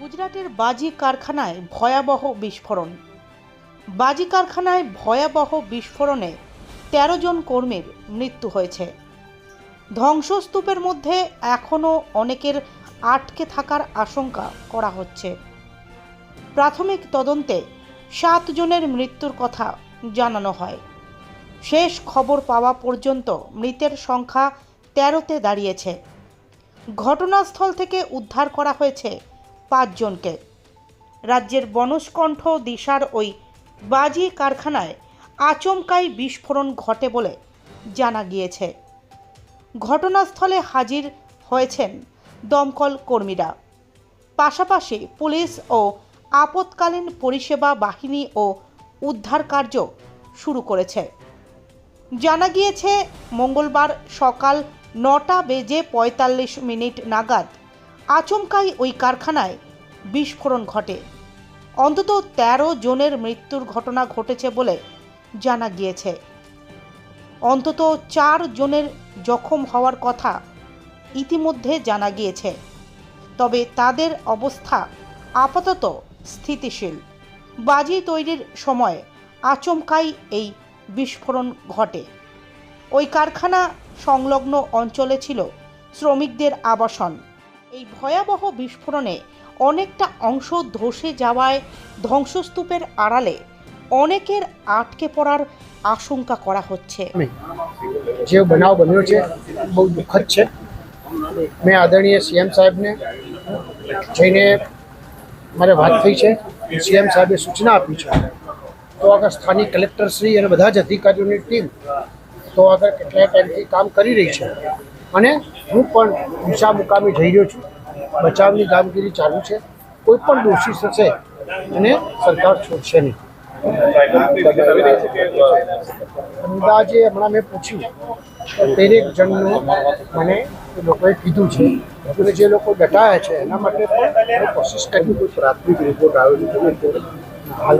গুজরাটের বাজি কারখানায় ভয়াবহ বিস্ফোরণ। বাজি কারখানায় ভয়াবহ বিস্ফোরণে তেরো জন কর্মীর মৃত্যু হয়েছে। ধ্বংসস্তূপের মধ্যে এখনও অনেকের আটকে থাকার আশঙ্কা করা হচ্ছে। প্রাথমিক তদন্তে সাত জনের মৃত্যুর কথা জানানো হয়। শেষ খবর পাওয়া পর্যন্ত মৃতের সংখ্যা তেরোতে দাঁড়িয়েছে। ঘটনাস্থল থেকে উদ্ধার করা হয়েছে পাঁচজনকে। রাজ্যের বনস্কণ্ঠ দিশার ওই বাজি কারখানায় আচমকাই বিস্ফোরণ ঘটে বলে জানা গিয়েছে। ঘটনাস্থলে হাজির হয়েছেন দমকল কর্মীরা। পাশাপাশি পুলিশ ও আপৎকালীন পরিষেবা বাহিনী ও উদ্ধার কার্য শুরু করেছে। জানা গিয়েছে, মঙ্গলবার সকাল নটা বেজে পঁয়তাল্লিশ মিনিট নাগাদ আচমকাই ওই কারখানায় বিস্ফোরণ ঘটে। অন্তত ১৩ জনের মৃত্যুর ঘটনা ঘটেছে বলে জানা গিয়েছে। অন্তত চার জনের জখম হওয়ার কথা ইতিমধ্যে জানা গিয়েছে। তবে তাদের অবস্থা আপাতত স্থিতিশীল। বাজি তৈরির সময় আচমকাই এই বিস্ফোরণ ঘটে। ওই কারখানা সংলগ্ন অঞ্চলে ছিল শ্রমিকদের আবাসন। এই ভয়াবহ বিস্ফোরণে অনেকটা অংশ ধসে যাওয়ায় ধ্বংসস্তূপের আড়ালে অনেকের আটকে পড়ার আশঙ্কা করা হচ্ছে નહીં જે બનાવ બન્યો છે બહુ દુઃખદ છે મેં આદરણીય સીએમ સાહેબને જઈને મારે વાત થઈ છે સીએમ સાહેબે સૂચના આપી છે તો આગળ સ્થાનિક કલેક્ટરશ્રી અને બધા જ અધિકારીઓની ટીમ તો આગળ કેટલાય ટાઈમથી કામ કરી રહી છે અને હું પણ દિશા મુકામે જઈ રહ્યો છું. બચાવની કામગીરી ચાલુ છે. કોઈ પણ દોષી થશે અને સરકાર છોડશે નહીં. અંદાજે હમણાં મેં પૂછ્યું દરેક જણનું મને લોકોએ કીધું છે અને જે લોકો દટાયા છે એના માટે પણ કોશિશ કરી કોઈ પ્રાથમિક રિપોર્ટ આવેલી હાલ